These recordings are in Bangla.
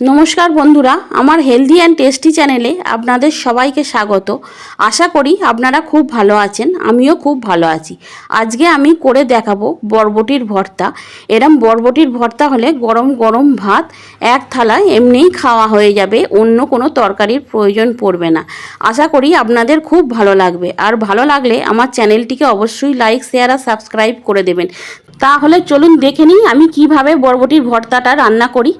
নমস্কার বন্ধুরা, আমার হেলদি অ্যান্ড টেস্টি চ্যানেলে আপনাদের সবাইকে স্বাগত। আশা করি আপনারা খুব ভালো আছেন, আমিও খুব ভালো আছি। আজকে আমি করে দেখাবো বরবটির ভর্তা। এরম বরবটির ভর্তা হলে গরম গরম ভাত এক থালায় এমনিই খাওয়া হয়ে যাবে, অন্য কোনো তরকারির প্রয়োজন পড়বে না। আশা করি আপনাদের খুব ভালো লাগবে। আর ভালো লাগলে আমার চ্যানেলটিকে অবশ্যই লাইক, শেয়ার আর সাবস্ক্রাইব করে দেবেন। তাহলে চলুন দেখে নিই আমি কীভাবে বরবটির ভর্তাটা রান্না করি।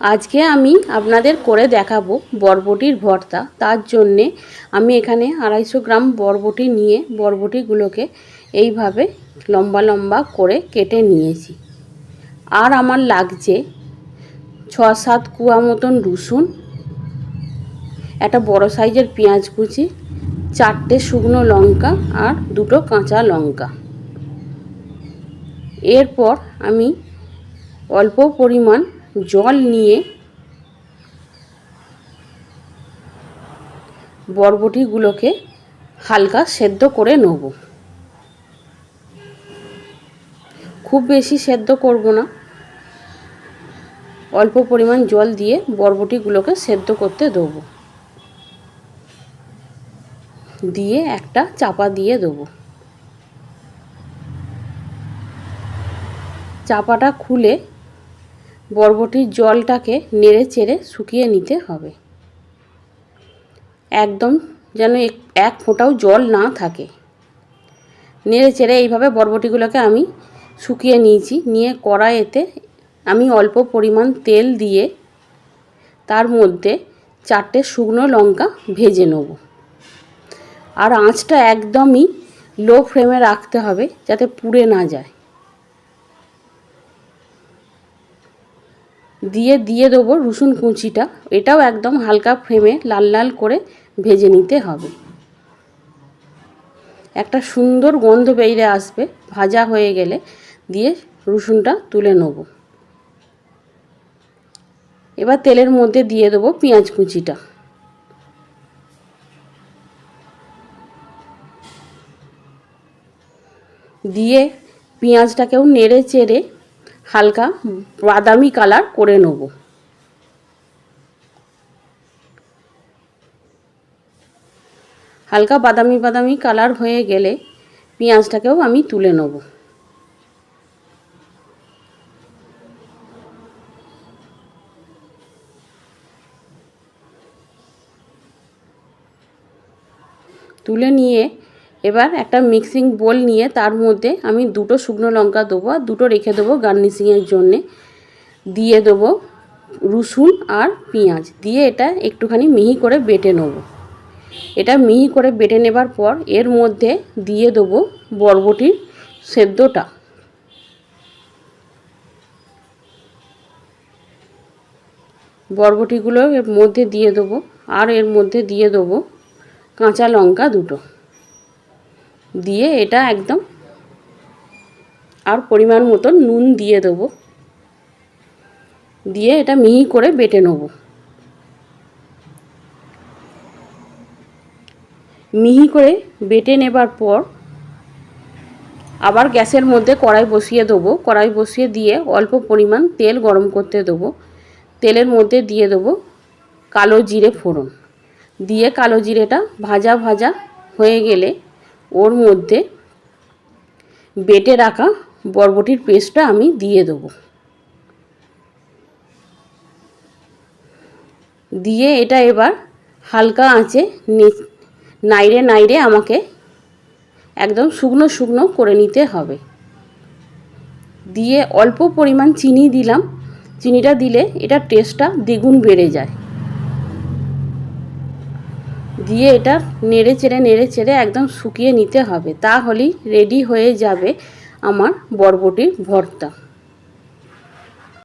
আজকে আমি আপনাদের করে দেখাবো বরবটির ভর্তা। তার জন্যে আমি এখানে আড়াইশো গ্রাম বরবটি নিয়ে বরবটিগুলোকে এইভাবে লম্বা লম্বা করে কেটে নিয়েছি। আর আমার লাগছে ছ সাত কুয়া মতন রসুন, একটা বড় সাইজের পেঁয়াজ কুচি, চারটে শুকনো লঙ্কা আর দুটো কাঁচা লঙ্কা। এরপর আমি অল্প পরিমাণ জল নিয়ে বরবটিগুলোকে হালকা সেদ্ধ করে নেব। খুব বেশি সেদ্ধ করব না। অল্প পরিমাণ জল দিয়ে বরবটিগুলোকে সেদ্ধ করতে দেবো। দিয়ে একটা চাপা দিয়ে দেবো। চাপাটা খুলে বরবটির জলটাকে নেড়ে চেড়ে শুকিয়ে নিতে হবে। একদম যেন এক ফোঁটাও জল না থাকে। নেড়ে চেড়ে এইভাবে বরবটিগুলোকে আমি শুকিয়ে নিয়েছি। নিয়ে কড়াইতে আমি অল্প পরিমাণ তেল দিয়ে তার মধ্যে চারটে শুকনো লঙ্কা ভেজে নেব। আর আঁচটা একদমই লো ফ্লেমে রাখতে হবে যাতে পুড়ে না যায়। দিয়ে দিয়ে দেবো রসুন কুচিটা। এটাও একদম হালকা ফ্লেমে লাল লাল করে ভেজে নিতে হবে। একটা সুন্দর গন্ধ বেরিয়ে আসবে, ভাজা হয়ে গেলে দিয়ে রসুনটা তুলে নেব। এবার তেলের মধ্যে দিয়ে দেবো পেঁয়াজ কুচিটা। দিয়ে পেঁয়াজটাকেও নেড়ে চেড়ে হালকা বাদামি কালার করে নেব। হালকা বাদামি বাদামি কালার হয়ে গেলে পেঁয়াজটাকেও আমি তুলে নেব। তুলে নিয়ে এবার একটা মিক্সিং বোল নিয়ে তার মধ্যে আমি দুটো শুকনো লঙ্কা দেবো আর দুটো রেখে দেবো গার্নিশিংয়ের জন্যে। দিয়ে দেবো রসুন আর পেঁয়াজ। দিয়ে এটা একটুখানি মিহি করে বেটে নেব। এটা মিহি করে বেটে নেবার পর এর মধ্যে দিয়ে দেবো বরবটির সেদ্ধটা। বরবটিগুলো এর মধ্যে দিয়ে দেবো আর এর মধ্যে দিয়ে দেবো কাঁচা লঙ্কা দুটো। দিয়ে এটা একদম আর পরিমাণ মতো নুন দিয়ে দেবো। দিয়ে এটা মিহি করে বেটে নেব। মিহি করে বেটে নেবার পর আবার গ্যাসের মধ্যে কড়াই বসিয়ে দেবো। কড়াই বসিয়ে দিয়ে অল্প পরিমাণ তেল গরম করতে দেবো। তেলের মধ্যে দিয়ে দেবো কালো জিরে ফোড়ন। দিয়ে কালো জিরেটা ভাজা ভাজা হয়ে গেলে ওর মধ্যে বেটে রাখা বরবটির পেস্টটা আমি দিয়ে দেবো। দিয়ে এটা এবার হালকা আঁচে নাইড়ে নাইড়ে আমাকে একদম শুকনো শুকনো করে নিতে হবে। দিয়ে অল্প পরিমাণ চিনি দিলাম। চিনিটা দিলে এটা টেস্টটা দ্বিগুণ বেড়ে যায়। দিয়ে এটা নেড়ে চেড়ে নেড়ে চেড়ে একদম শুকিয়ে নিতে হবে। তাহলেই রেডি হয়ে যাবে আমার বরবটির ভর্তা।